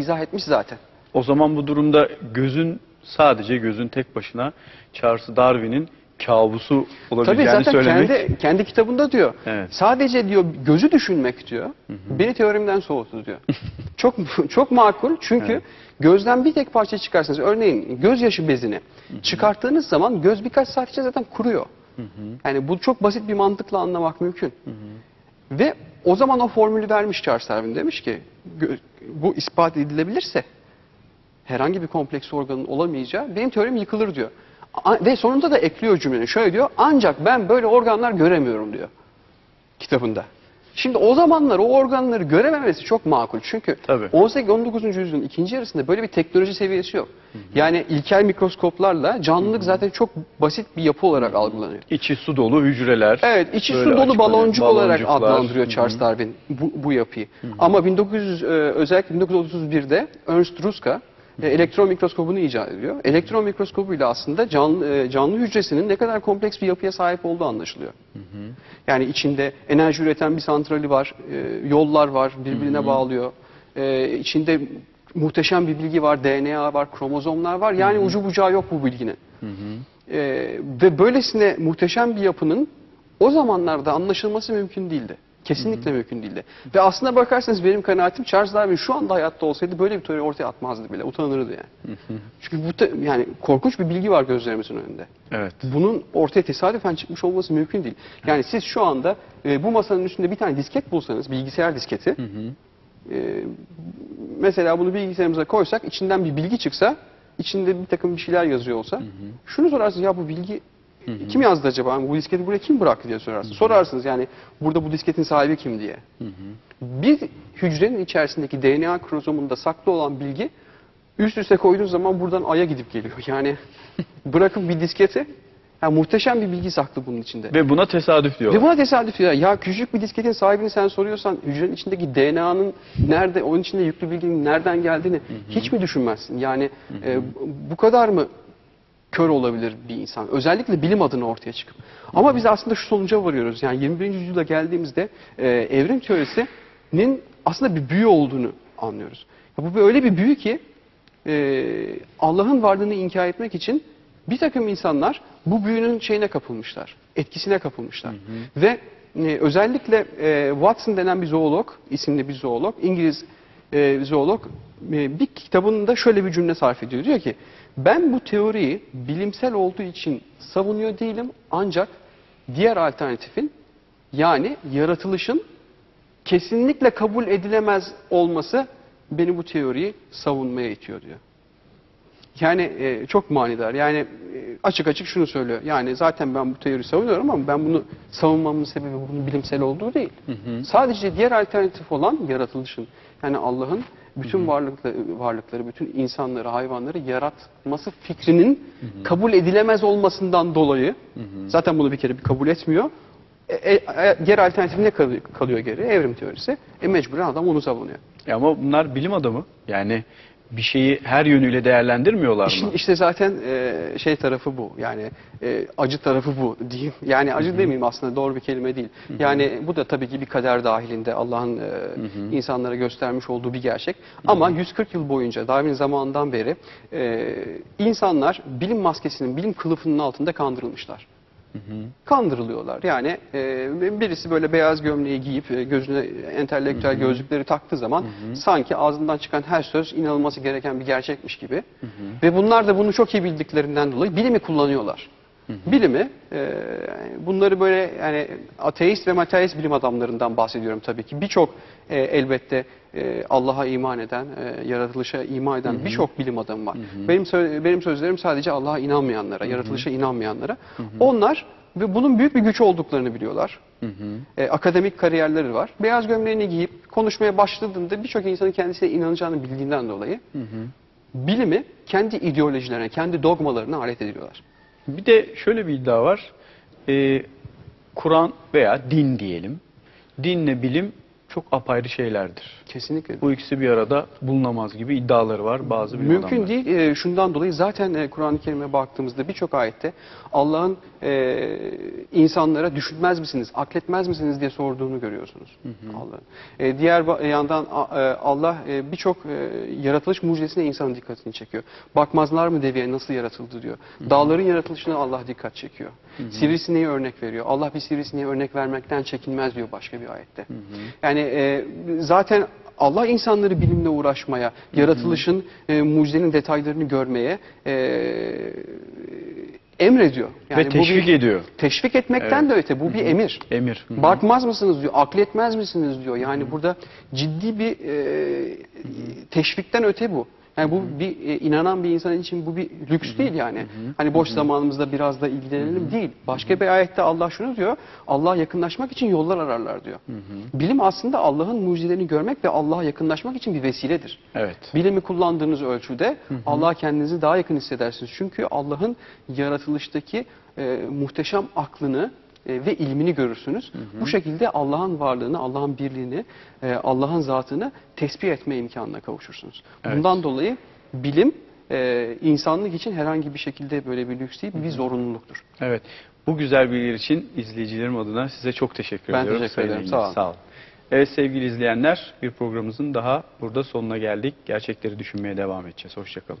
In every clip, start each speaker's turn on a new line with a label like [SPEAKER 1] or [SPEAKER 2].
[SPEAKER 1] izah etmiş zaten.
[SPEAKER 2] O zaman bu durumda gözün sadece gözün tek başına Charles Darwin'in kabusu
[SPEAKER 1] Tabii
[SPEAKER 2] olabileceğini
[SPEAKER 1] zaten
[SPEAKER 2] söylemek.
[SPEAKER 1] kendi, kendi kitabında diyor.
[SPEAKER 2] Evet.
[SPEAKER 1] Sadece diyor gözü düşünmek diyor. Beni teorimden soğuttu diyor. çok çok makul çünkü
[SPEAKER 2] Evet.
[SPEAKER 1] gözden bir tek parça çıkarsanız örneğin gözyaşı bezini çıkarttığınız zaman göz birkaç saat içinde zaten kuruyor. Yani bu çok basit bir mantıkla anlamak mümkün. Ve o zaman o formülü vermiş Charles Darwin demiş ki bu ispat edilebilirse herhangi bir kompleks organın olamayacağı benim teorim yıkılır diyor. Ve sonunda da ekliyor cümlenin şöyle diyor ancak ben böyle organlar göremiyorum diyor kitabında. Şimdi o zamanlar o organları görememesi çok makul. Çünkü
[SPEAKER 2] Tabii.
[SPEAKER 1] 18-19. yüzyılın ikinci yarısında böyle bir teknoloji seviyesi yok. Yani ilkel mikroskoplarla canlılık zaten çok basit bir yapı olarak algılanıyor.
[SPEAKER 2] İçi su dolu hücreler.
[SPEAKER 1] Evet, içi su dolu baloncuk olarak adlandırıyor Charles Darwin bu, bu yapıyı. Ama 1900 e, özellikle 1931'de Ernst Ruska elektron mikroskobunu icat ediyor. Elektron mikroskobuyla aslında canlı, e, canlı hücresinin ne kadar kompleks bir yapıya sahip olduğu anlaşılıyor. Yani içinde enerji üreten bir santrali var, e, yollar var, birbirine bağlıyor. E, içinde muhteşem bir bilgi var, DNA var, kromozomlar var. Yani ucu bucağı yok bu bilginin. E, ve böylesine muhteşem bir yapının o zamanlarda anlaşılması mümkün değildi. Kesinlikle mümkün değildi. Ve aslına bakarsanız benim kanaatim Charles Darwin şu anda hayatta olsaydı böyle bir teori ortaya atmazdı bile. Utanırdı yani. Çünkü bu te- yani korkunç bir bilgi var gözlerimizin önünde.
[SPEAKER 2] Evet.
[SPEAKER 1] Bunun ortaya tesadüfen çıkmış olması mümkün değil. Yani siz şu anda e, bu masanın üstünde bir tane disket bulsanız, bilgisayar disketi, e, mesela bunu bilgisayarımıza koysak, içinden bir bilgi çıksa, içinde bir takım bir şeyler yazıyor olsa, şunu sorarsınız ya bu bilgi kim yazdı acaba? Bu disketi buraya kim bıraktı diye sorarsınız. Sorarsınız yani burada bu disketin sahibi kim diye. Bir hücrenin içerisindeki DNA kromozomunda saklı olan bilgi üst üste koyduğunuz zaman buradan Ay'a gidip geliyor. Yani bırakın bir disketi, ya muhteşem bir bilgi saklı bunun içinde.
[SPEAKER 2] Ve buna tesadüf diyorlar.
[SPEAKER 1] Ve buna tesadüf ya. Ya küçük bir disketin sahibini sen soruyorsan hücrenin içindeki DNA'nın nerede, onun içinde yüklü bilginin nereden geldiğini hiç mi düşünmezsin? Yani e, bu kadar mı kör olabilir bir insan? Özellikle bilim adına ortaya çıkıp. Ama biz aslında şu sonuca varıyoruz. Yani 21. yüzyılda geldiğimizde e, evrim teorisinin aslında bir büyü olduğunu anlıyoruz. Ya bu öyle bir büyü ki e, Allah'ın varlığını inkar etmek için bir takım insanlar bu büyünün şeyine kapılmışlar, etkisine kapılmışlar. Ve e, özellikle e, Watson denen bir zoolog, isimli bir zoolog, İngiliz e, zoolog e, bir kitabında şöyle bir cümle sarf ediyor. Diyor ki, ben bu teoriyi bilimsel olduğu için savunuyor değilim ancak diğer alternatifin yani yaratılışın kesinlikle kabul edilemez olması beni bu teoriyi savunmaya itiyor diyor. Yani e, çok manidar. Yani e, açık açık şunu söylüyor. Yani zaten ben bu teoriyi savunuyorum ama ben bunu savunmamın sebebi bunun bilimsel olduğu değil. Sadece diğer alternatif olan yaratılışın. Yani Allah'ın bütün varlıkları, varlıkları, bütün insanları, hayvanları yaratması fikrinin kabul edilemez olmasından dolayı zaten bunu bir kere bir kabul etmiyor. E, e, e, diğer alternatif ne kalıyor, kalıyor geri? Evrim teorisi. E mecburen adam onu savunuyor.
[SPEAKER 2] Ya ama bunlar bilim adamı. Yani bir şeyi her yönüyle değerlendirmiyorlar mı?
[SPEAKER 1] İşin işte zaten e, şey tarafı bu. Yani e, acı tarafı bu diyeyim. Yani acı demeyeyim aslında doğru bir kelime değil. Yani bu da tabii ki bir kader dahilinde Allah'ın e, insanlara göstermiş olduğu bir gerçek. Ama 140 yıl boyunca Darwin zamanından beri e, insanlar bilim maskesinin, bilim kılıfının altında kandırılmışlar. Kandırılıyorlar. Yani e, birisi böyle beyaz gömleği giyip e, gözüne entelektüel gözlükleri taktığı zaman sanki ağzından çıkan her söz inanılması gereken bir gerçekmiş gibi. Ve bunlar da bunu çok iyi bildiklerinden dolayı bilimi kullanıyorlar. Bilimi, e, bunları böyle yani ateist ve materyalist bilim adamlarından bahsediyorum tabii ki. Birçok e, elbette e, Allah'a iman eden, e, yaratılışa iman eden birçok bilim adamı var. Benim sö- benim sözlerim sadece Allah'a inanmayanlara, yaratılışa inanmayanlara. Onlar ve bunun büyük bir güç olduklarını biliyorlar. E, akademik kariyerleri var. Beyaz gömleğini giyip konuşmaya başladığında birçok insanın kendisine inanacağını bildiğinden dolayı bilimi kendi ideolojilerine, kendi dogmalarına alet ediyorlar.
[SPEAKER 2] Bir de şöyle bir iddia var. Ee, Kur'an veya din diyelim. Dinle bilim çok apayrı şeylerdir.
[SPEAKER 1] Kesinlikle.
[SPEAKER 2] Bu ikisi bir arada bulunamaz gibi iddiaları var bazı bilim
[SPEAKER 1] Mümkün
[SPEAKER 2] adamları.
[SPEAKER 1] değil. E, şundan dolayı zaten e, Kur'an-ı Kerim'e baktığımızda birçok ayette Allah'ın e, insanlara düşünmez misiniz, akletmez misiniz diye sorduğunu görüyorsunuz. Allah'ın. E, diğer yandan a- e, Allah e, birçok e, yaratılış mucizesine insanın dikkatini çekiyor. Bakmazlar mı deveye nasıl yaratıldı diyor. Dağların yaratılışına Allah dikkat çekiyor. Sivrisineği örnek veriyor. Allah bir sivrisineğe örnek vermekten çekinmez diyor başka bir ayette. Yani e, zaten Allah insanları bilimle uğraşmaya, yaratılışın, e, mucizenin detaylarını görmeye e, emrediyor.
[SPEAKER 2] Ve
[SPEAKER 1] bu
[SPEAKER 2] teşvik
[SPEAKER 1] bir-
[SPEAKER 2] ediyor.
[SPEAKER 1] Teşvik etmekten
[SPEAKER 2] Evet.
[SPEAKER 1] de öte. Bu bir emir.
[SPEAKER 2] Emir. Hı hı.
[SPEAKER 1] Bakmaz mısınız diyor, akletmez misiniz diyor. Yani burada ciddi bir e, teşvikten öte bu. Yani bu bir e, inanan bir insan için bu bir lüks değil yani. Hani boş zamanımızda biraz da ilgilenelim değil. Başka bir ayette Allah şunu diyor. Allah yakınlaşmak için yollar ararlar diyor. Bilim aslında Allah'ın mucizelerini görmek ve Allah'a yakınlaşmak için bir vesiledir.
[SPEAKER 2] Evet.
[SPEAKER 1] Bilimi kullandığınız ölçüde Allah'a kendinizi daha yakın hissedersiniz. Çünkü Allah'ın yaratılıştaki e, muhteşem aklını e, ve ilmini görürsünüz. Bu şekilde Allah'ın varlığını, Allah'ın birliğini, e, Allah'ın zatını tespih etme imkanına kavuşursunuz.
[SPEAKER 2] Evet.
[SPEAKER 1] Bundan dolayı bilim e, insanlık için herhangi bir şekilde böyle bir lüks değil, bir zorunluluktur.
[SPEAKER 2] Evet. Bu güzel bilgiler için izleyicilerim adına size çok teşekkür
[SPEAKER 1] Ben
[SPEAKER 2] ediyorum.
[SPEAKER 1] teşekkür
[SPEAKER 2] Sayın
[SPEAKER 1] ederim. Sağ olun.
[SPEAKER 2] Sağ olun. Evet sevgili izleyenler bir programımızın daha burada sonuna geldik. Gerçekleri düşünmeye devam edeceğiz. Hoşçakalın.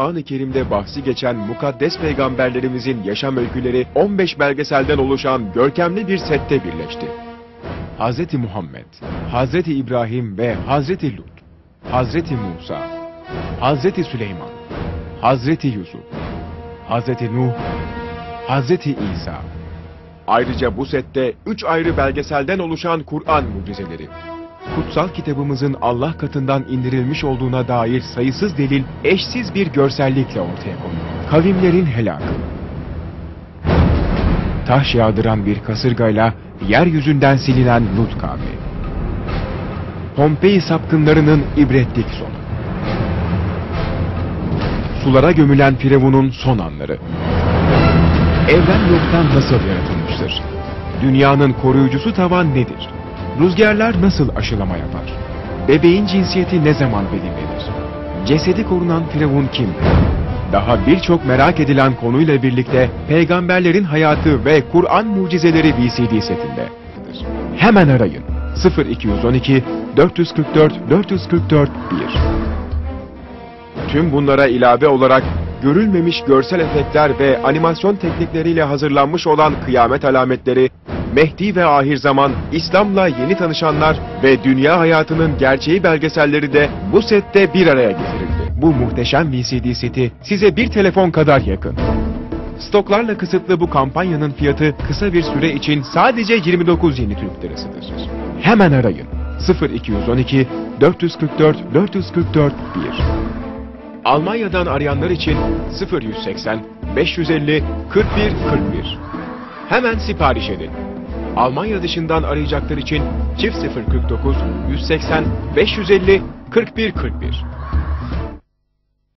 [SPEAKER 3] Kur'an-ı Kerim'de bahsi geçen mukaddes peygamberlerimizin yaşam öyküleri 15 belgeselden oluşan görkemli bir sette birleşti. Hz. Muhammed, Hz. İbrahim ve Hz. Lut, Hz. Musa, Hz. Süleyman, Hz. Yusuf, Hz. Nuh, Hz. İsa. Ayrıca bu sette 3 ayrı belgeselden oluşan Kur'an mucizeleri. Kutsal kitabımızın Allah katından indirilmiş olduğuna dair sayısız delil eşsiz bir görsellikle ortaya konulur. Kavimlerin helakı. Taş yağdıran bir kasırgayla yeryüzünden silinen Lut kavmi. Pompei sapkınlarının ibretlik sonu. Sulara gömülen Firavun'un son anları. Evren yoktan nasıl yaratılmıştır? Dünyanın koruyucusu tavan nedir? Rüzgarlar nasıl aşılama yapar? Bebeğin cinsiyeti ne zaman belirlenir? Cesedi korunan Firavun kimdir? Daha birçok merak edilen konuyla birlikte peygamberlerin hayatı ve Kur'an mucizeleri VCD setinde. Hemen arayın. 0212 444 444 1 Tüm bunlara ilave olarak görülmemiş görsel efektler ve animasyon teknikleriyle hazırlanmış olan kıyamet alametleri, Mehdi ve ahir zaman, İslam'la yeni tanışanlar ve dünya hayatının gerçeği belgeselleri de bu sette bir araya getirildi. Bu muhteşem VCD seti size bir telefon kadar yakın. Stoklarla kısıtlı bu kampanyanın fiyatı kısa bir süre için sadece 29 yeni Türk lirasıdır. Hemen arayın. 0212 444 444 1 Almanya'dan arayanlar için 0180 550 41 41 Hemen sipariş edin. Almanya dışından arayacaklar için çift 049 180 550 41 41